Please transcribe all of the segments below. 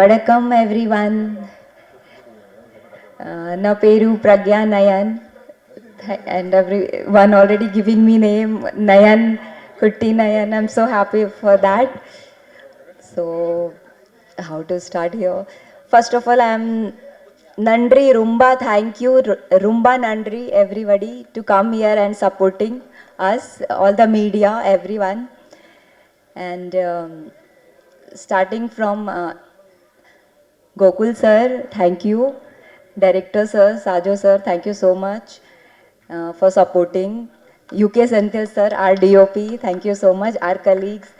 Vadakkam everyone. Uh, Naperu Pragya Nayan. And everyone already giving me name Nayan, Kutti Nayan. I'm so happy for that. So, how to start here? First of all, I'm Nandri Rumba. Thank you, Rumba Nandri, everybody, to come here and supporting us, all the media, everyone. And um, starting from uh, Gokul sir, thank you. Director sir, Sajo sir, thank you so much uh, for supporting. UK Senthil sir, our DOP, thank you so much. Our colleagues,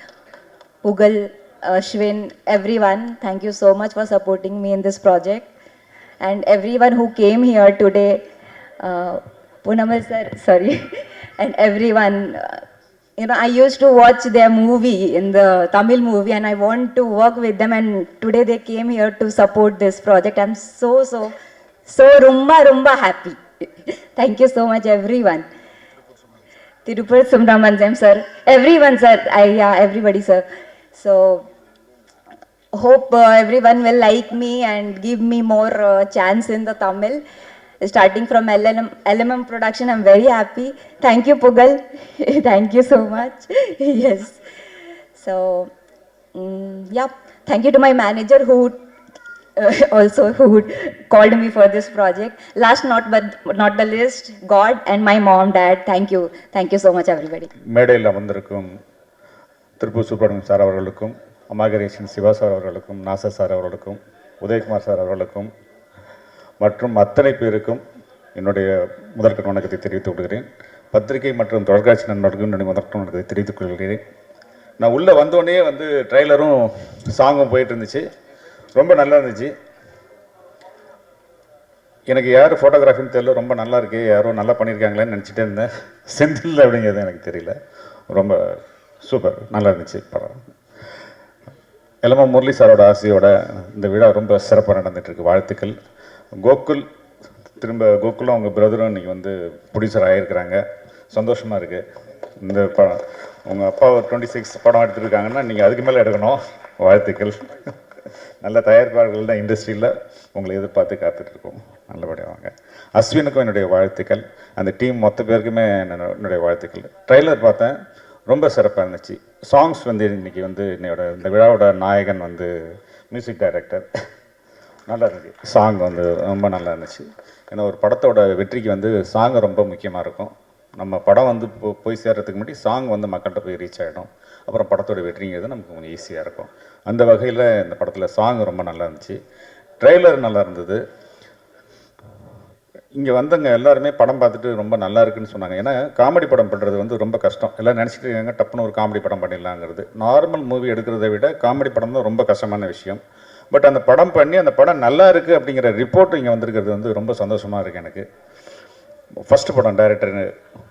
Pugal, Ashwin, everyone, thank you so much for supporting me in this project. And everyone who came here today, uh, Punamal sir, sorry, and everyone. Uh, you know, I used to watch their movie in the Tamil movie, and I want to work with them. And today they came here to support this project. I'm so, so, so rumba, rumba happy. Thank you so much, everyone. Tirupati Subramaniam, sir. Everyone, sir. I, yeah, everybody, sir. So, hope uh, everyone will like me and give me more uh, chance in the Tamil Starting from LLM, LMM production, I'm very happy. Thank you, Pugal. Thank you so much. yes. So, mm, yeah. Thank you to my manager who uh, also who called me for this project. Last not but not the least, God and my mom, dad. Thank you. Thank you so much, everybody. மேடையில் அமர்ந்திருக்கும் Tiruppur Subramaniam sir அவர்களுக்கும் அமாகரேசன் Siva sir அவர்களுக்கும் Nassar sir அவர்களுக்கும் Udhayakumar sir அவர்களுக்கும் மற்றும் அத்தனை பேருக்கும் என்னுடைய முதற்கண் வணக்கத்தை தெரிவித்துக் கொள்கிறேன். பத்திரிகை மற்றும் தொலைக்காட்சி நண்பர்களுக்கும் என்னுடைய முதற்கண் வணக்கத்தை தெரிவித்துக் கொள்கிறேன். நான் உள்ளே வந்தோடனே வந்து ட்ரைலரும் சாங்கும் போயிட்டு இருந்துச்சு. ரொம்ப நல்லா இருந்துச்சு. எனக்கு யார் ஃபோட்டோகிராஃபின்னு தெரியல. ரொம்ப நல்லா இருக்கு. யாரோ நல்லா பண்ணியிருக்காங்களேன்னு நினச்சிட்டே இருந்தேன். செந்தில் அப்படிங்கிறது எனக்கு தெரியல. ரொம்ப சூப்பர் நல்லா இருந்துச்சு படம். எல்லாமே முரளி சாரோட ஆசையோட இந்த விழா ரொம்ப சிறப்பாக நடந்துகிட்ருக்கு வாழ்த்துக்கள். கோகுல் திரும்ப கோகுலும் அவங்க பிரதரும் இன்னைக்கு வந்து ப்ரொடியூசர் ஆகியிருக்கிறாங்க சந்தோஷமாக இருக்குது இந்த படம் உங்கள் அப்பா ஒரு டுவெண்ட்டி சிக்ஸ் படம் எடுத்துருக்காங்கன்னா நீங்கள் அதுக்கு மேலே எடுக்கணும். வாழ்த்துக்கள். நல்ல தயாரிப்பாளர்கள் தான் இண்டஸ்ட்ரியில் உங்களை எதிர்பார்த்து காத்துட்ருக்கோம் நல்லபடியாக வாங்க. அஸ்வினுக்கும் என்னுடைய வாழ்த்துக்கள். அந்த டீம் மொத்த பேருக்குமே என்னுடைய வாழ்த்துக்கள். ட்ரெய்லர் பார்த்தேன். ரொம்ப சிறப்பாக இருந்துச்சு. சாங்ஸ் வந்து இன்றைக்கி வந்து என்னோட இந்த விழாவோட நாயகன் வந்து மியூசிக் டைரக்டர் நல்லா இருந்துச்சு சாங் வந்து ரொம்ப நல்லா இருந்துச்சு. ஏன்னா ஒரு படத்தோட வெற்றிக்கு வந்து சாங் ரொம்ப முக்கியமாக இருக்கும். நம்ம படம் வந்து போ- போய் சேர்கிறதுக்கு முன்னாடி சாங் வந்து மக்கள்கிட்ட போய் ரீச் ஆகிடும் அப்புறம் படத்தோட வெற்றிங்கிறது நமக்கு கொஞ்சம் ஈஸியாக இருக்கும். அந்த வகையில் இந்த படத்தில் சாங் ரொம்ப நல்லா இருந்துச்சு. ட்ரெய்லர் நல்லா இருந்தது. இங்கே வந்தவங்க எல்லாருமே படம் பார்த்துட்டு ரொம்ப நல்லா இருக்குன்னு சொன்னாங்க. ஏன்னா காமெடி படம் பண்ணுறது வந்து ரொம்ப கஷ்டம். எல்லாம் நினச்சிட்டு இருக்காங்க டப்புன்னு ஒரு காமெடி படம் பண்ணிடலாங்கிறது. நார்மல் மூவி எடுக்கிறத விட காமெடி படம் தான் ரொம்ப கஷ்டமான விஷயம். பட் அந்த படம் பண்ணி அந்த படம் நல்லா இருக்குது அப்படிங்கிற ரிப்போர்ட் இங்கே வந்திருக்கிறது வந்து ரொம்ப சந்தோஷமாக இருக்குது எனக்கு. ஃபஸ்ட்டு படம் டைரக்டர்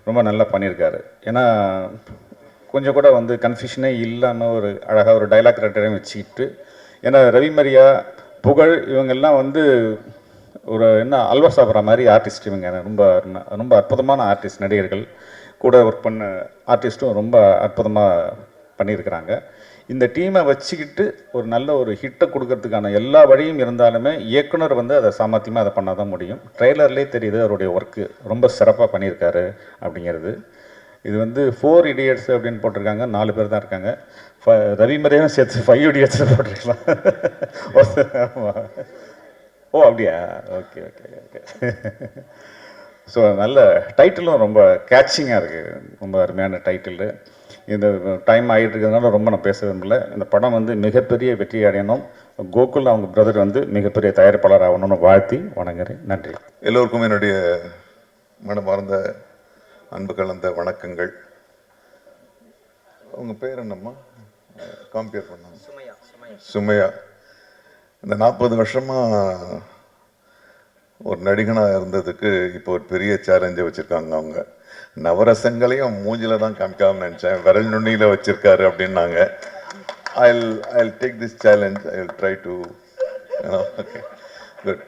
ரொம்ப நல்லா பண்ணியிருக்காரு. ஏன்னா கொஞ்சம் கூட வந்து கன்ஃபியூஷனே இல்லாமல் ஒரு அழகாக ஒரு டைலாக் ரைட்டரையும் வச்சுக்கிட்டு ஏன்னா ரவிமரியா புகழ் இவங்கெல்லாம் வந்து ஒரு என்ன அல்வா சாப்பிட்ற மாதிரி ஆர்டிஸ்ட் இவங்க. ரொம்ப ரொம்ப அற்புதமான ஆர்டிஸ்ட் நடிகர்கள். கூட ஒர்க் பண்ண ஆர்டிஸ்ட்டும் ரொம்ப அற்புதமாக பண்ணியிருக்கிறாங்க. இந்த டீமை வச்சுக்கிட்டு ஒரு நல்ல ஒரு ஹிட்டை கொடுக்கறதுக்கான எல்லா வழியும் இருந்தாலுமே இயக்குனர் வந்து அதை சாமர்த்தியமாக அதை பண்ணால் தான் முடியும். ட்ரெய்லர்லேயே தெரியுது அவருடைய ஒர்க்கு ரொம்ப சிறப்பாக பண்ணியிருக்காரு அப்படிங்கிறது. இது வந்து ஃபோர் இடியட்ஸ் அப்படின்னு போட்டிருக்காங்க. நாலு பேர் தான் இருக்காங்க. ஃப- ரவி சேர்த்து ஃபைவ் இடியட்ஸ் போட்டிருக்கலாம். ஓ அப்படியா? ஓகே ஓகே ஓகே ஸோ நல்ல டைட்டிலும் ரொம்ப கேட்சிங்காக இருக்குது ரொம்ப அருமையான டைட்டில் இந்த டைம் ஆகிட்டு இருக்கிறதுனால ரொம்ப நான் பேச விரும்பல இந்த படம் வந்து மிகப்பெரிய வெற்றி அடையணும். கோகுல் அவங்க பிரதர் வந்து மிகப்பெரிய தயாரிப்பாளர் ஆகணும்னு வாழ்த்தி வணங்குறேன். நன்றி. எல்லோருக்கும் என்னுடைய மனமார்ந்த அன்பு கலந்த வணக்கங்கள். உங்க பேர் என்னம்மா? காம்பியர் பண்ணாங்க சுமையா இந்த நாற்பது வருஷமா ஒரு நடிகனா இருந்ததுக்கு இப்போ ஒரு பெரிய சேலஞ்சை வச்சிருக்காங்க அவங்க. நவரசங்களையும் மூஞ்சில தான் காமிக்காம நினைச்சேன். விரல் நுண்ணியில வச்சிருக்காரு அப்படின்னாங்க. Take this challenge I will try to okay good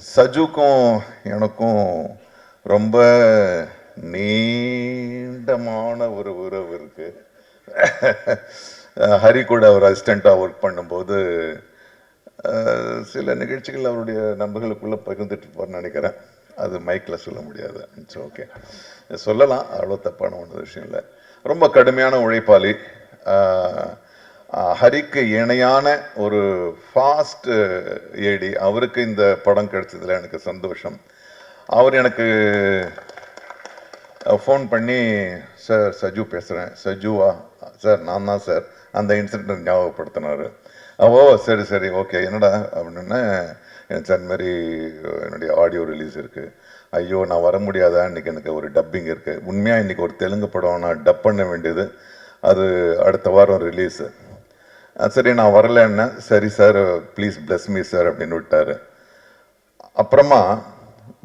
சஜுக்கும் எனக்கும் ரொம்ப நீண்டமான ஒரு உறவு இருக்கு. ஹரி கூட ஒரு அசிஸ்டண்ட்டாக ஒர்க் பண்ணும்போது சில நிகழ்ச்சிகள் அவருடைய நண்பர்களுக்குள்ளே பகிர்ந்துட்டு இருப்பார்னு நினைக்கிறேன். அது மைக்கில் சொல்ல முடியாது. இட்ஸ் ஓகே சொல்லலாம். அவ்வளோ தப்பான ஒன்று விஷயம் இல்லை. ரொம்ப கடுமையான உழைப்பாளி. ஹரிக்கு இணையான ஒரு ஃபாஸ்ட் ஏடி அவருக்கு இந்த படம் கிடைச்சதில் எனக்கு சந்தோஷம். அவர் எனக்கு ஃபோன் பண்ணி சார் சஜு பேசுகிறேன் சஜுவா சார் நான் தான் சார் அந்த இன்சிடென்ட் ஞாபகப்படுத்தினார். ஓ சரி சரி ஓகே. என்னடா அப்படின்னா எனக்கு சார் மாதிரி என்னுடைய ஆடியோ ரிலீஸ் இருக்குது ஐயோ நான் வர முடியாதா? இன்னைக்கு எனக்கு ஒரு டப்பிங் இருக்குது உண்மையாக இன்றைக்கி ஒரு தெலுங்கு படம் நான் டப் பண்ண வேண்டியது. அது அடுத்த வாரம் ரிலீஸு சரி நான் வரலன்னா சரி sir please bless me sir அப்படின்னு விட்டாரு. அப்புறமா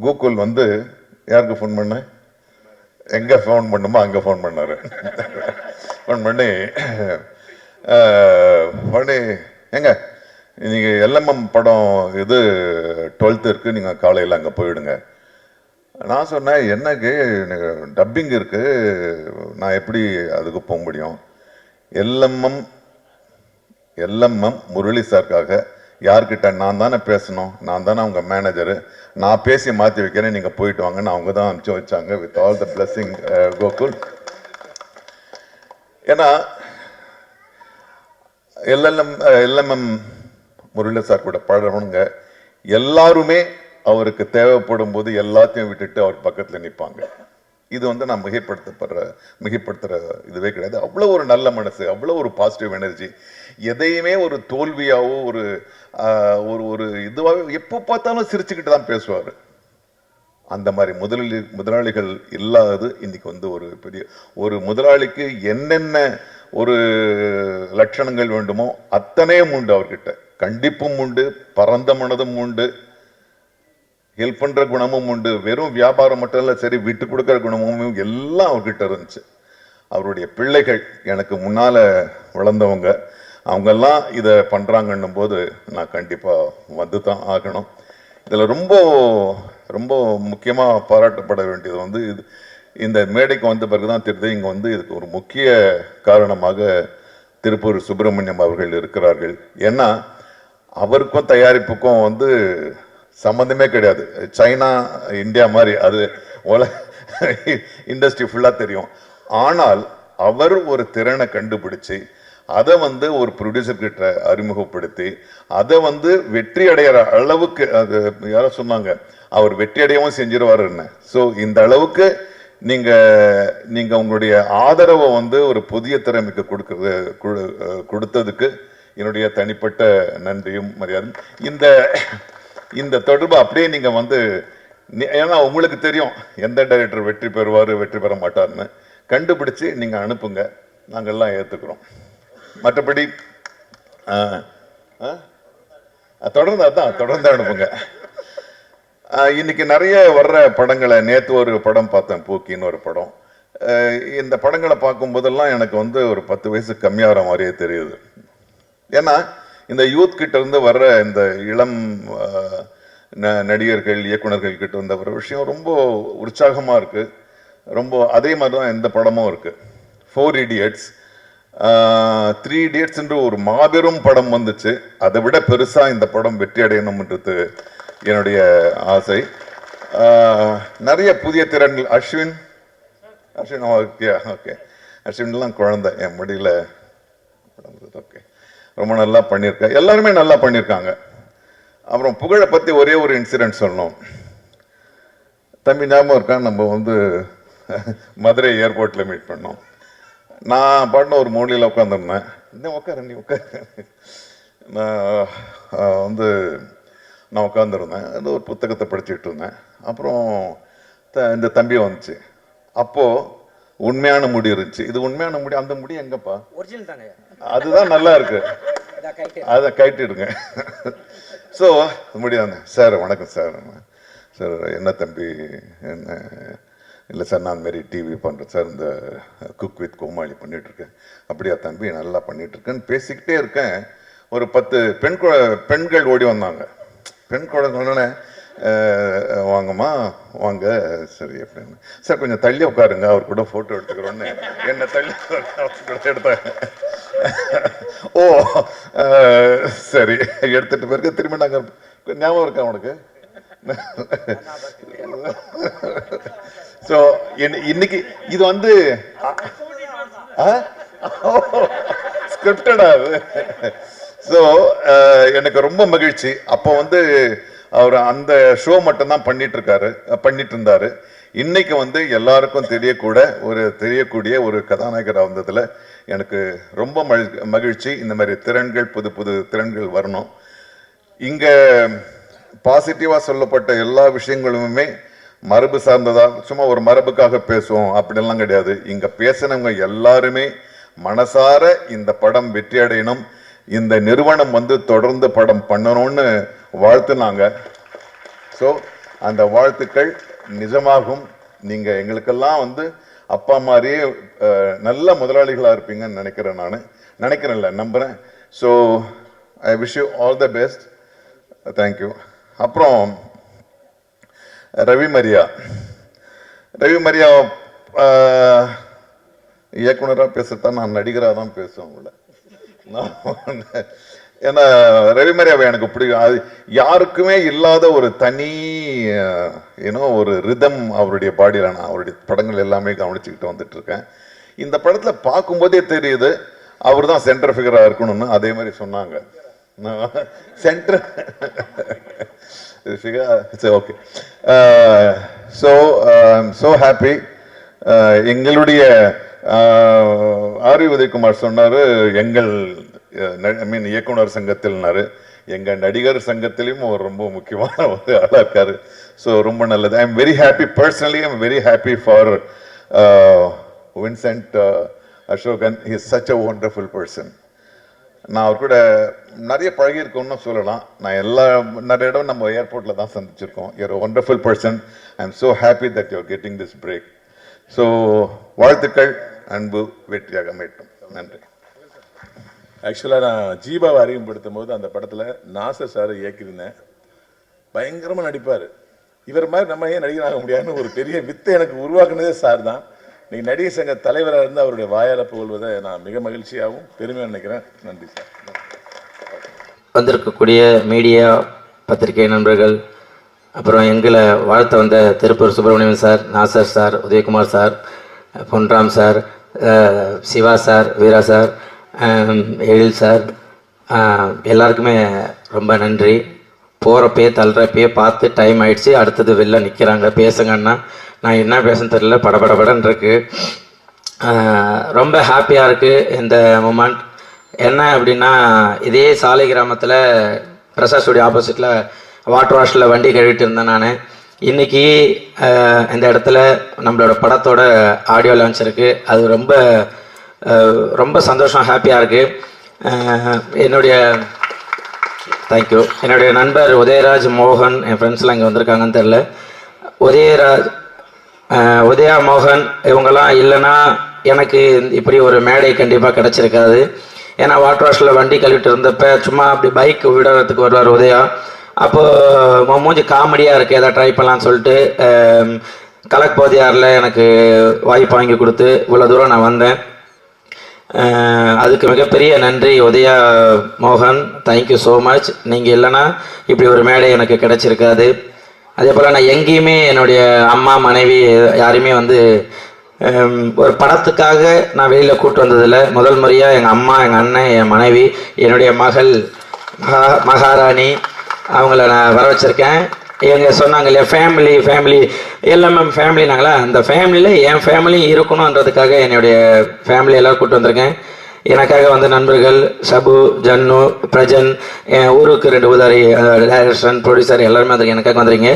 கூகுள் வந்து யாருக்கு ஃபோன் பண்ணேன் எங்கே ஃபோன் பண்ணுமோ அங்கே ஃபோன் பண்ணார். ஃபோன் பண்ணி உடனே ஏங்க நீங்கள் எல்எம்எம் படம் இது டுவெல்த்து இருக்குது நீங்கள் காலையில் அங்கே போயிடுங்க. நான் சொன்னேன் என்னக்கு? டப்பிங் இருக்குது நான் எப்படி அதுக்கு போக முடியும்? எல்எம்எம் எல்எம்எம் முரளி சார்க்காக யார்கிட்ட நான் தானே பேசணும்? நான் தானே அவங்க மேனேஜரு நான் பேசி மாற்றி வைக்கிறேன் நீங்கள் போயிட்டு வாங்கன்னு அவங்க தான் அனுப்பிச்சு வச்சாங்க. With all the blessing Gokul. ஏன்னா எல்எல்எம் எல்எம்எம் முரளி சார் கூட பழகிறவனுங்க எல்லாருமே அவருக்கு தேவைப்படும் போது எல்லாத்தையும் விட்டுட்டு அவர் பக்கத்தில் நிற்பாங்க இது வந்து நான் மிகைப்படுத்தப்படுற மிகைப்படுத்துகிற இதுவே கிடையாது. அவ்வளோ ஒரு நல்ல மனசு அவ்வளோ ஒரு பாசிட்டிவ் எனர்ஜி எதையுமே ஒரு தோல்வியாகவோ ஒரு ஒரு ஒரு இதுவாகவோ எப்போ பார்த்தாலும் சிரிச்சுக்கிட்டு தான் பேசுவார். அந்த மாதிரி முதலாளி முதலாளிகள் இல்லாதது இன்றைக்கி வந்து ஒரு பெரிய ஒரு முதலாளிக்கு என்னென்ன ஒரு லட்சணங்கள் வேண்டுமோ அத்தனையும் உண்டு அவர்கிட்ட. கண்டிப்பும் உண்டு பரந்த மனதும் உண்டு ஹெல்ப் பண்ற குணமும் உண்டு. வெறும் வியாபாரம் மட்டும் இல்ல சரி விட்டு கொடுக்குற குணமும் எல்லாம் அவர்கிட்ட இருந்துச்சு. அவருடைய பிள்ளைகள் எனக்கு முன்னால வளர்ந்தவங்க அவங்கெல்லாம் இதை பண்றாங்கன்னும் போது நான் கண்டிப்பா வந்து தான் ஆகணும். இதுல ரொம்ப ரொம்ப முக்கியமா பாராட்டப்பட வேண்டியது வந்து இது. இந்த மேடைக்கு வந்த பிறகுதான் தெரியுது இங்க வந்து இதுக்கு ஒரு முக்கிய காரணமாக திருப்பூர் சுப்பிரமணியம் அவர்கள் இருக்கிறார்கள். ஏன்னா அவருக்கும் தயாரிப்புக்கும் வந்து சம்மந்தமே கிடையாது. சைனா இந்தியா மாதிரி அது உலக இண்டஸ்ட்ரி ஃபுல்லாக தெரியும். ஆனால் அவர் ஒரு திறனை கண்டுபிடிச்சு அதை வந்து ஒரு ப்ரொடியூசர்கிட்ட அறிமுகப்படுத்தி அதை வந்து வெற்றி அடைகிற அளவுக்கு அது யாரோ சொன்னாங்க அவர் வெற்றி அடையவும் செஞ்சிருவாருன்னு. ஸோ இந்த அளவுக்கு நீங்கள் நீங்கள் உங்களுடைய ஆதரவை வந்து ஒரு புதிய திறமைக்கு கொடுக்குறது கொடுத்ததுக்கு என்னுடைய தனிப்பட்ட நன்றியும் மரியாதையும். இந்த இந்த தொடர்பு அப்படியே நீங்கள் வந்து ஏன்னா உங்களுக்கு தெரியும் எந்த டைரக்டர் வெற்றி பெறுவார் வெற்றி பெற மாட்டார்னு கண்டுபிடிச்சு நீங்கள் அனுப்புங்க. நாங்கள்லாம் ஏற்றுக்கிறோம் மற்றபடி தொடர்ந்து அதான் தொடர்ந்து அனுப்புங்க. இன்னைக்கு நிறைய வர்ற படங்களை நேற்று ஒரு படம் பார்த்தேன் பூக்கின்னு ஒரு படம். இந்த படங்களை பார்க்கும் போதெல்லாம் எனக்கு வந்து ஒரு பத்து வயசு கம்மியாகிற மாதிரியே தெரியுது. ஏன்னா இந்த யூத் கிட்ட இருந்து வர்ற இந்த இளம் ந- நடிகர்கள் இயக்குனர்கள் கிட்ட இருந்த ஒரு விஷயம் ரொம்ப உற்சாகமாக இருக்குது ரொம்ப அதே மாதிரி தான் இந்த படமும் இருக்குது ஃபோர் இடியட்ஸ் த்ரீ இடியட்ஸ் என்று ஒரு மாபெரும் படம் வந்துச்சு. அதை விட பெருசாக இந்த படம் வெற்றி அடையணும்ன்றது என்னுடைய ஆசை. நிறைய புதிய திறன்கள் அஸ்வின்? Ashwin okay okay. அஸ்வின்லாம் குழந்தை என் முடியல. ஓகே. ரொம்ப நல்லா பண்ணியிருக்கேன் எல்லாருமே நல்லா பண்ணியிருக்காங்க. அப்புறம் புகழை பற்றி ஒரே ஒரு இன்சிடென்ட் சொல்லணும். தம்பி ஞாபகம் இருக்கா? நம்ம வந்து மதுரை ஏர்போர்ட்டில் மீட் பண்ணோம். நான் பாட்டின ஒரு மூலையில் உட்காந்துருந்தேன் இன்னும் உட்கார நீ உட்கார. நான் வந்து நான் உட்காந்துருந்தேன் அது ஒரு புத்தகத்தை படிச்சுட்டு இருந்தேன். அப்புறம் த- இந்த தம்பி வந்துச்சு. அப்போது உண்மையான முடி இருந்துச்சு. இது உண்மையான முடி அந்த முடி எங்கப்பா? ஒரிஜினல் அதுதான் நல்லா இருக்கு. அதை கைட்டிடுங்க ஸோ முடியாது சார் வணக்கம் சார். சார் என்ன தம்பி என்ன? இல்லை சார் நான் மாரி டிவி பண்ணுறேன் சார் இந்த குக் வித் கோமாளி பண்ணிட்டு இருக்கேன் அப்படியா தம்பி நல்லா பண்ணிட்டு இருக்கேன்னு பேசிக்கிட்டே இருக்கேன். ஒரு பத்து பெண் பெண்கள் ஓடி வந்தாங்க. பெண் குழந்தை வாங்கம்மா வாங்க சரி அப்படின்னு. சார் கொஞ்சம் தள்ளி உட்காருங்க அவர் கூட ஃபோட்டோ எடுத்துக்கிறோன்னு. என்னை தள்ளி கூட எடுத்தாங்க ஓ சரி எடுத்துட்டு பிறகு திரும்பி நாங்கள் ஞாபகம் இருக்கா உனக்கு? ஸோ இன்னைக்கு இது வந்து ஸ்கிரிப்டடா அது? ஸோ uh, எனக்கு ரொம்ப மகிழ்ச்சி. அப்போ வந்து அவர் அந்த ஷோ மட்டும்தான் பண்ணிட்டு இருக்காரு பண்ணிட்டு இருந்தாரு இன்னைக்கு வந்து எல்லாருக்கும் தெரியக்கூட ஒரு தெரியக்கூடிய ஒரு கதாநாயகராக வந்ததில் எனக்கு ரொம்ப மகிழ்- மகிழ்ச்சி. இந்த மாதிரி திறன்கள் புது புது திறன்கள் வரணும். இங்கே பாசிட்டிவாக சொல்லப்பட்ட எல்லா விஷயங்களுமே மரபு சார்ந்ததா? சும்மா ஒரு மரபுக்காக பேசுவோம். அப்படிலாம் கிடையாது. இங்கே பேசினவங்க எல்லாருமே மனசார இந்த படம் வெற்றி அடையணும். இந்த நிறுவனம் வந்து தொடர்ந்து படம் பண்ணணும்னு வாழ்த்துனாங்க. ஸோ அந்த வாழ்த்துக்கள் நிஜமாகும். நீங்கள் எங்களுக்கெல்லாம் வந்து அப்பா மாதிரியே நல்ல முதலாளிகளாக இருப்பீங்கன்னு நினைக்கிறேன் நான். நினைக்கிறேன்ல நம்புகிறேன் so I wish you all the best thank you அப்புறம் ரவி மரியா. ரவி மரியா இயக்குனராக பேசுகிறதா நான் நடிகராக தான் பேசுவேன் உங்களை. ஏன்னா ரவி அவை எனக்கு பிடிக்கும். அது யாருக்குமே இல்லாத ஒரு தனி ஏன்னோ ஒரு ரிதம் அவருடைய பாடியில் நான் அவருடைய படங்கள் எல்லாமே கவனிச்சுக்கிட்டு வந்துட்டு இருக்கேன் இந்த படத்தில் பார்க்கும்போதே தெரியுது அவர் தான் சென்டர் ஃபிகராக இருக்கணும்னு. அதே மாதிரி சொன்னாங்க. சென்டர் சரி ஓகே ஸோ ஸோ ஹாப்பி எங்களுடைய ஆர் உதயகுமார் சொன்னார் எங்கள் ஐ மீன் இயக்குனர் சங்கத்தில்னாரு. எங்கள் நடிகர் சங்கத்திலையும் அவர் ரொம்ப முக்கியமான ஒரு ஆளாக இருக்கார். ஸோ ரொம்ப நல்லது. I am very happy personally I'm very happy for Vincent Asokan is such a wonderful person நான் அவர் கூட நிறைய பழகியிருக்கோம்னு சொல்லலாம். நான் எல்லா நிறைய இடம் நம்ம ஏர்போர்ட்டில் தான் சந்திச்சிருக்கோம். You're wonderful person I am so happy that you're getting this break so வாழ்த்துக்கள் அன்பு வெற்றியாக அமையட்டும். நன்றி. ஆக்சுவலாக நான் ஜீபாவை அறிமுகப்படுத்தும் போது அந்த படத்தில் நாசர் சார் இயக்கியிருந்தேன். பயங்கரமாக நடிப்பார். இவர் மாதிரி நம்ம ஏன் நடிகராக முடியாதுன்னு ஒரு பெரிய வித்தை எனக்கு உருவாக்குனதே சார் தான். நீ நடிகர் சங்க தலைவராக இருந்து அவருடைய வாயால் புகழ்வதை நான் மிக மகிழ்ச்சியாகவும் பெருமையாக நினைக்கிறேன். நன்றி சார். வந்திருக்கக்கூடிய மீடியா பத்திரிகை நண்பர்கள் அப்புறம் எங்களை வாழ்த்த வந்த Tiruppur Subramanian sir Nassar sir Udhayakumar sir Ponram sir Siva sir Veera sir Ezhil sir எல்லாருக்குமே ரொம்ப நன்றி. போகிறப்பயே தள்ளுறப்பயே பார்த்து டைம் ஆயிடுச்சு. அடுத்தது வெளில நிற்கிறாங்க பேசுங்கன்னா நான் என்ன பேசன்னு தெரியல. படபடபடன்னு இருக்கு. ரொம்ப ஹாப்பியாக இருக்குது இந்த மூமெண்ட் என்ன அப்படின்னா இதே சாலை கிராமத்தில் பிரசாத் ஸ்டுடியோ ஆப்போசிட்டில் வாட்டர் வாஷில் வண்டி கழுவிட்டு இருந்தேன் நான். இன்னைக்கு இந்த இடத்துல நம்மளோட படத்தோட ஆடியோ லான்ச் இருக்குது அது ரொம்ப ரொம்ப சந்தோஷம் ஹாப்பியாக இருக்குது என்னுடைய தேங்க்யூ என்னுடைய நண்பர் உதயராஜ் மோகன் என் ஃப்ரெண்ட்ஸ்லாம் இங்கே வந்திருக்காங்கன்னு தெரில உதயராஜ் உதயா மோகன் இவங்கெல்லாம் இல்லைன்னா எனக்கு இப்படி ஒரு மேடை கண்டிப்பாக கிடச்சிருக்காது. ஏன்னா வாட்டர் வாஷில் வண்டி கழுவிட்டு இருந்தப்ப சும்மா அப்படி பைக் விடுறதுக்கு வருவார் உதயா. அப்போது மூஞ்சி காமெடியாக இருக்குது எதாவது ட்ரை பண்ணலான்னு சொல்லிட்டு கலக் போதியாரில் எனக்கு வாய்ப்பு வாங்கி கொடுத்து இவ்வளோ தூரம் நான் வந்தேன். அதுக்கு மிகப்பெரிய நன்றி உதயா மோகன். தேங்க்யூ ஸோ மச் நீங்கள் இல்லைன்னா இப்படி ஒரு மேடை எனக்கு கிடச்சிருக்காது. அதே போல் நான் எங்கேயுமே என்னுடைய அம்மா மனைவி யாரையுமே வந்து ஒரு படத்துக்காக நான் வெளியில் கூட்டு வந்ததில்லை. முதல் முறையாக எங்கள் அம்மா எங்கள் அண்ணன் என் மனைவி என்னுடைய மகள் மகா மகாராணி அவங்கள நான் வர வச்சுருக்கேன். எங்கள் சொன்னாங்க இல்லையா ஃபேமிலி ஃபேமிலி எல்லாமே ஃபேமிலினாங்களா அந்த ஃபேமிலியில் என் ஃபேமிலியும் இருக்கணுன்றதுக்காக என்னுடைய ஃபேமிலி எல்லாம் கூட்டு வந்திருக்கேன். எனக்காக வந்த நண்பர்கள் சபு ஜன்னு பிரஜன் என் ஊருக்கு ரெண்டு உதாரி டைரக்ஷன் ப்ரொடியூசர் எல்லாருமே வந்து எனக்காக வந்துருங்க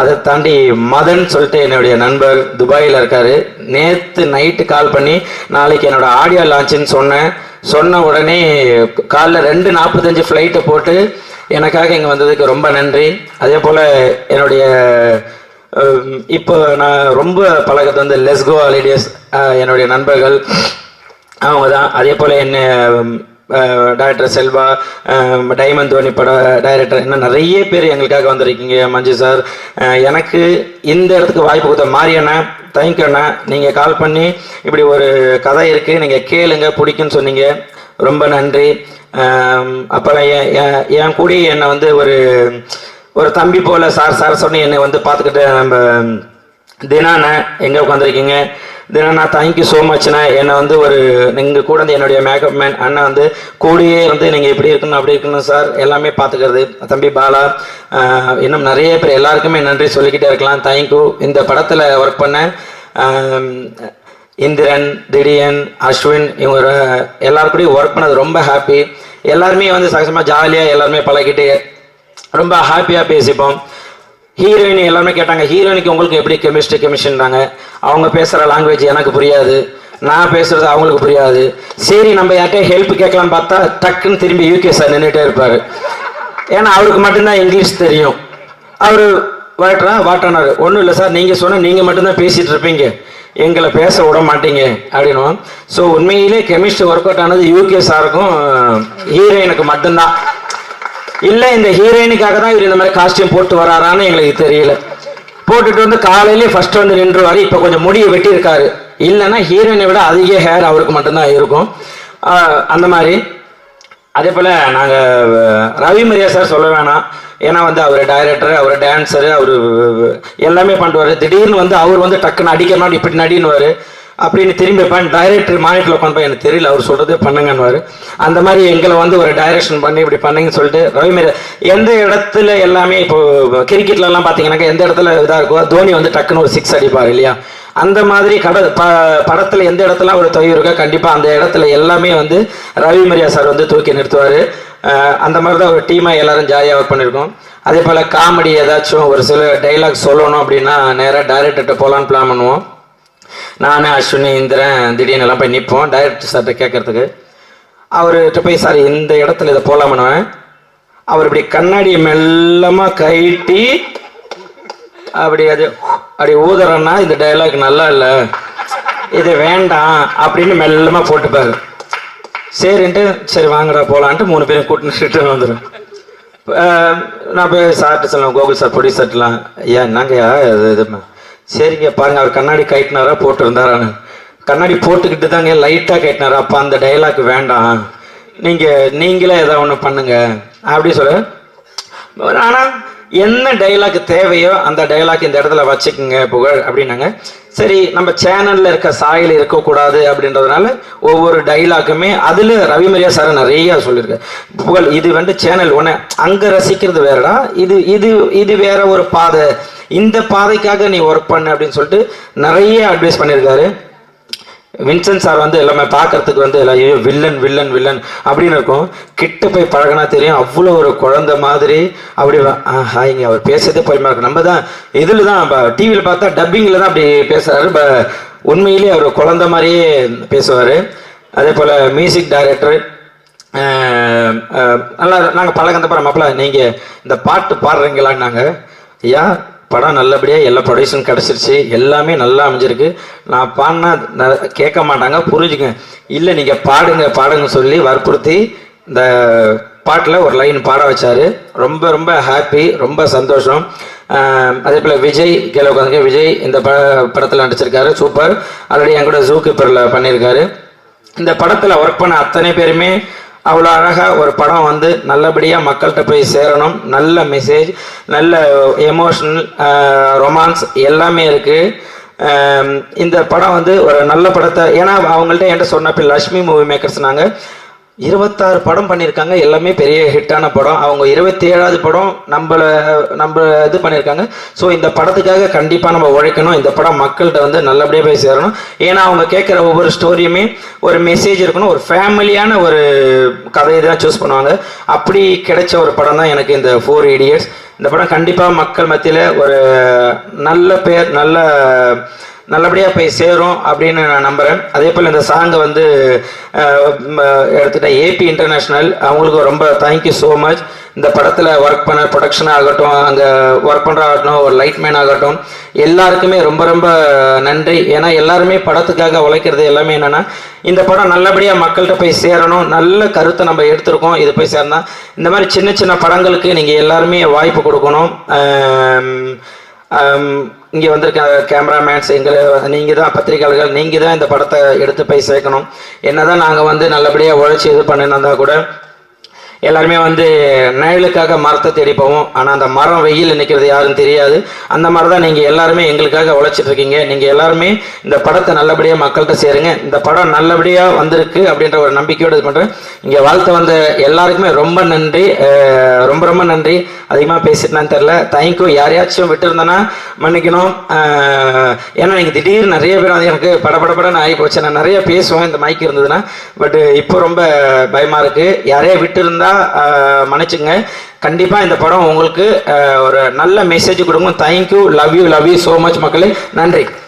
அதை தாண்டி மதன் சொல்லிட்டு என்னுடைய நண்பர் துபாயில் இருக்காரு. நேற்று நைட்டு கால் பண்ணி நாளைக்கு என்னோட ஆடியோ லான்ச்சுன்னு சொன்னேன். சொன்ன உடனே காலைல ரெண்டு நாற்பத்தஞ்சு ஃப்ளைட்டை போட்டு எனக்காக இங்கே வந்ததுக்கு ரொம்ப நன்றி. அதே போல் என்னுடைய இப்போ நான் ரொம்ப பழகிறது வந்து லெஸ்கோ ஹாலிடேஸ் என்னுடைய நண்பர்கள் அவங்க தான் அதே போல் என்ன டைரக்டர் செல்வா டைமண்ட் தோனி பட டைரக்டர் இன்னும் நிறைய பேர் எங்களுக்காக வந்திருக்கீங்க மஞ்சு சார். எனக்கு இந்த இடத்துக்கு வாய்ப்பு கொடுத்த மாரியண்ணா தேங்க்யூ அண்ணா. நீங்கள் கால் பண்ணி இப்படி ஒரு கதை இருக்குது நீங்கள் கேளுங்க பிடிக்குன்னு சொன்னீங்க. ரொம்ப நன்றி. ஆம், அப்புறம் என் என் கூடி என்னை வந்து ஒரு ஒரு தம்பி போல சார் சார் சொன்னி என்னை வந்து பார்த்துக்கிட்டு நம்ம தினாண்ணா எங்கே உட்காந்துருக்கீங்க தினாண்ணா தேங்க்யூ ஸோ மச்ண்ணா என்னை வந்து ஒரு நீங்கள் கூட வந்து என்னுடைய மேக்கப் மேன் அண்ணா வந்து கூடியே வந்து நீங்கள் இப்படி இருக்கணும் அப்படி இருக்கணும் சார். எல்லாமே பார்த்துக்கிறது தம்பி பாலா இன்னும் நிறைய பேர் எல்லாருக்குமே நன்றி சொல்லிக்கிட்டே இருக்கலாம். தேங்க்யூ இந்த படத்தில் ஒர்க் பண்ண இந்திரன் திடீன் அஸ்வின் இவங்க எல்லாருக்கூடையும் ஒர்க் பண்ணது ரொம்ப ஹாப்பி எல்லாருமே வந்து சகசமாக ஜாலியாக எல்லாருமே பழகிட்டு ரொம்ப ஹாப்பியாக பேசிப்போம். ஹீரோயின் எல்லாருமே கேட்டாங்க ஹீரோயினுக்கு உங்களுக்கு எப்படி கெமிஸ்ட்ரி கெமிஸ்ட்ரின்றாங்க அவங்க பேசுகிற லாங்குவேஜ் எனக்கு புரியாது. நான் பேசுறது அவங்களுக்கு புரியாது. சரி நம்ம யார்கிட்ட ஹெல்ப் கேட்கலான்னு பார்த்தா டக்குன்னு திரும்பி யூகே சார் நின்றுட்டே இருப்பார். ஏன்னா அவருக்கு மட்டும்தான் இங்கிலீஷ் தெரியும். அவர் வாட்டரா? வாட்டானாரு ஒன்றும் இல்லை சார். நீங்கள் சொன்னால் நீங்கள் மட்டும்தான் பேசிகிட்டு இருப்பீங்க. எங்களை பேச விட மாட்டீங்க. அப்படின்னுவோம் ஸோ உண்மையிலே கெமிஸ்ட்ரி ஒர்க் அவுட் ஆனது யூகே சாருக்கும் ஹீரோயினுக்கு மட்டும்தான். இல்லை இந்த ஹீரோயினுக்காக தான் இவர் இந்த மாதிரி காஸ்டியூம் போட்டு வராரான்னு எங்களுக்கு தெரியல. போட்டுட்டு வந்து காலையிலே ஃபர்ஸ்ட் வந்து நின்றுவார். இப்போ கொஞ்சம் முடியை வெட்டியிருக்காரு. இல்லைன்னா ஹீரோயினை விட அதிக ஹேர் அவருக்கு மட்டும்தான் இருக்கும். அந்த மாதிரி. அதே போல் நாங்கள் ரவி மரியா சார் சொல்ல வேணாம். ஏன்னா வந்து அவர் டைரக்டர் அவர் டான்ஸரு அவர் எல்லாமே பண்ணுவார் திடீர்னு வந்து அவர் வந்து டக்குன்னு அடிக்கணும் இப்படி நடினுவார் அப்படின்னு திரும்பி வைப்பேன் டைரக்டர் மானிட்டில் உட்காந்து எனக்கு தெரியல அவர் சொல்கிறதே பண்ணுங்கன்னுவார். அந்த மாதிரி எங்களை வந்து ஒரு டைரக்ஷன் பண்ணி இப்படி பண்ணுங்கன்னு சொல்லிட்டு ரவி மரியா எந்த இடத்துல எல்லாமே இப்போ கிரிக்கெட்லலாம் பார்த்தீங்கன்னாக்கா எந்த இடத்துல இதாக இருக்கோ தோனி வந்து டக்குன்னு ஒரு சிக்ஸ் அடிப்பார் இல்லையா? அந்த மாதிரி கட ப படத்தில் எந்த இடத்துல ஒரு தொய்வு இருக்கோ கண்டிப்பாக அந்த இடத்துல எல்லாமே வந்து ரவி மரியா சார் வந்து தூக்கி நிறுத்துவார். அந்த மாதிரி தான் ஒரு டீமாக எல்லாரும் ஜாலியாக ஒர்க் பண்ணியிருக்கோம் அதே போல் காமெடி ஏதாச்சும் ஒரு சில டைலாக் சொல்லணும் அப்படின்னா நேராக டைரக்டர்கிட்ட போகலான்னு பிளான் பண்ணுவோம். நான் அஸ்வினி இந்திரன் திடீர்னு எல்லாம் போய் நிற்போம் டைரக்டர் சார்கிட்ட கேட்குறதுக்கு. அவர்கிட்ட போய் சார் இந்த இடத்துல இதை போகலாமனுவேன் அவர் இப்படி கண்ணாடியை மெல்லமாக கைட்டி அப்படி அது அப்படி ஊதுறன்னா இந்த டைலாக் நல்லா இல்லை. இது வேண்டாம் அப்படின்னு மெல்லமாக போட்டுப்பாரு. சரின்ட்டு சரி வாங்கடா போகலான்ட்டு மூணு பேரும் கூட்டிட்டு வந்துடும் நான் போய் சார்ட்டு சொல்லுவேன் கோகுல் சார் ப்ரொடியூசர்லாம் ஏன் என்னங்கய்யா இது இது சரிங்க பாருங்கள் அவர் கண்ணாடி கைட்டினாரா போட்டிருந்தாரான்னு. கண்ணாடி போட்டுக்கிட்டு தாங்க லைட்டாக கைட்டினாரா அப்போ அந்த டைலாக் வேண்டாம். நீங்கள் நீங்களே எதாவது ஒன்று பண்ணுங்க. அப்படி சொல்ல. ஆனால் என்ன டைலாக் தேவையோ அந்த டைலாக் இந்த இடத்துல வச்சுக்கோங்க புகழ் அப்படின்னாங்க. சரி நம்ம சேனலில் இருக்க சாயல் இருக்கக்கூடாது அப்படின்றதுனால ஒவ்வொரு டைலாக்குமே அதில் ரவிமரியா சார் நிறையா சொல்லியிருக்காரு. புகழ் இது வந்து சேனல் ஒன்று அங்கே ரசிக்கிறது வேறடா. இது இது இது வேற ஒரு பாதை. இந்த பாதைக்காக நீ ஒர்க் பண்ணு அப்படின்னு சொல்லிட்டு நிறைய அட்வைஸ் பண்ணியிருக்காரு. வின்சென்ட் சார் வந்து எல்லாமே பார்க்கறதுக்கு வந்து எல்லாம் ஐயோ வில்லன் வில்லன் வில்லன் அப்படின்னு இருக்கும். கிட்ட போய் பழகினா தெரியும். அவ்வளோ ஒரு குழந்த மாதிரி அப்படி ஆ, ஹாய்ங்க அவர் பேசுறதே பொறுமையாக இருக்கும் நம்ம தான் இதில் தான் டிவியில் பார்த்தா டப்பிங்கில் தான் அப்படி பேசுகிறாரு ப உண்மையிலேயே அவர் குழந்த மாதிரியே பேசுவார். அதே போல் மியூசிக் டைரக்டர் நல்லா நாங்கள் பழகந்த அப்புறம் மாப்பிள்ள நீங்கள் இந்த பாட்டு பாடுறீங்களான்னாங்க. ஐயா படம் நல்லபடியாக எல்லா ப்ரொடக்ஷன் கிடச்சிருச்சு. எல்லாமே நல்லா அமைஞ்சிருக்கு. நான் பாடினா ந- கேட்க மாட்டாங்க புரிஞ்சுங்க இல்லை நீங்கள் பாடுங்க பாடுங்க சொல்லி வற்புறுத்தி இந்த பாட்டில் ஒரு லைன் பாட வச்சார். ரொம்ப ரொம்ப ஹாப்பி ரொம்ப சந்தோஷம். அதே போல் விஜய் கீழே உட்காந்து விஜய் இந்த ப படத்தில் நடிச்சிருக்காரு சூப்பர். ஆல்ரெடி என் கூட ஜூ கீப்பரில் பண்ணியிருக்காரு. இந்த படத்தில் ஒர்க் பண்ண அத்தனை பேருமே அவ்வளோ அழகாக ஒரு படம் வந்து நல்லபடியாக மக்கள்கிட்ட போய் சேரணும். நல்ல மெசேஜ் நல்ல எமோஷனல் ரொமான்ஸ் எல்லாமே இருக்குது இந்த படம் வந்து ஒரு நல்ல படத்தை ஏன்னா அவங்கள்ட்ட என்கிட்ட சொன்னப்ப லக்ஷ்மி மூவி மேக்கர்ஸ் நாங்கள் இருபத்தாறு படம் பண்ணியிருக்காங்க எல்லாமே பெரிய ஹிட்டான படம். அவங்க இருபத்தி ஏழாவது படம் நம்மளை நம்ம இது பண்ணியிருக்காங்க ஸோ இந்த படத்துக்காக கண்டிப்பாக நம்ம உழைக்கணும். இந்த படம் மக்கள்கிட்ட வந்து நல்லபடியாக போய் சேரணும். ஏன்னா அவங்க கேட்குற ஒவ்வொரு ஸ்டோரியுமே ஒரு மெசேஜ் இருக்கணும். ஒரு ஃபேமிலியான ஒரு கதையை தான் சூஸ் பண்ணுவாங்க. அப்படி கிடைச்ச ஒரு படம் தான் எனக்கு இந்த ஃபோர் இடியட்ஸ் இந்த படம் கண்டிப்பாக மக்கள் மத்தியில் ஒரு நல்ல பேர் நல்ல நல்லபடியாக போய் சேரும் அப்படின்னு நான் நம்புகிறேன் அதே போல் இந்த சாங்கை வந்து எடுத்துகிட்டேன் ஏபி இன்டர்நேஷ்னல் அவங்களுக்கு ரொம்ப தேங்க்யூ ஸோ மச் இந்த படத்தில் ஒர்க் பண்ண ப்ரொடக்ஷன் ஆகட்டும் அங்கே ஒர்க் பண்ணுறாகட்டும் ஒரு லைட்மேன் ஆகட்டும் எல்லாருக்குமே ரொம்ப ரொம்ப நன்றி. ஏன்னா எல்லாருமே படத்துக்காக உழைக்கிறது எல்லாமே என்னென்னா இந்த படம் நல்லபடியாக மக்கள்கிட்ட போய் சேரணும். நல்ல கருத்தை நம்ம எடுத்திருக்கோம். இது போய் சேர்ந்தால் இந்த மாதிரி சின்ன சின்ன படங்களுக்கு நீங்கள் எல்லாருமே வாய்ப்பு கொடுக்கணும். இங்கே வந்திருக்க கேமராமேன்ஸ் எங்களை நீங்கள் தான் பத்திரிகையாளர்கள் நீங்கள் தான் இந்த படத்தை எடுத்து போய் சேர்க்கணும். என்ன தான் நாங்கள் வந்து நல்லபடியாக உழைச்சி இது பண்ணினா கூட எல்லாருமே வந்து நிழலுக்காக மரத்தை தேடி போவோம் ஆனால் அந்த மரம் வெயில் நிற்கிறது யாருன்னு தெரியாது. அந்த மாதிரி தான் நீங்கள் எல்லாருமே எங்களுக்காக உழைச்சிட்டு இருக்கீங்க. நீங்கள் எல்லாருமே இந்த படத்தை நல்லபடியாக மக்கள்கிட்ட சேருங்க. இந்த படம் நல்லபடியாக வந்திருக்கு அப்படின்ற ஒரு நம்பிக்கையோடு இது பண்ணுறேன் இங்கே வாழ்த்து வந்த எல்லாருக்குமே ரொம்ப நன்றி. ரொம்ப ரொம்ப நன்றி. அதிகமாக பேசிட்டேன்னு தெரில தேங்க்யூ யாரையாச்சும் விட்டுருந்தேன்னா மன்னிக்கணும். ஏன்னா நீங்கள் திடீர்னு நிறைய பேர் வந்து எனக்கு படபடபடன்னு ஆகி போச்சு. நான் நிறைய பேசுவேன். இந்த மைக் இருந்ததுன்னா. பட் இப்போ ரொம்ப பயமாக இருக்குது யாரையா விட்டுருந்தா அஹ் மன்னிச்சுங்க கண்டிப்பாக இந்த படம் உங்களுக்கு ஒரு நல்ல மெசேஜ் கொடுக்கும். Thank you love you love you so much மக்களே. நன்றி.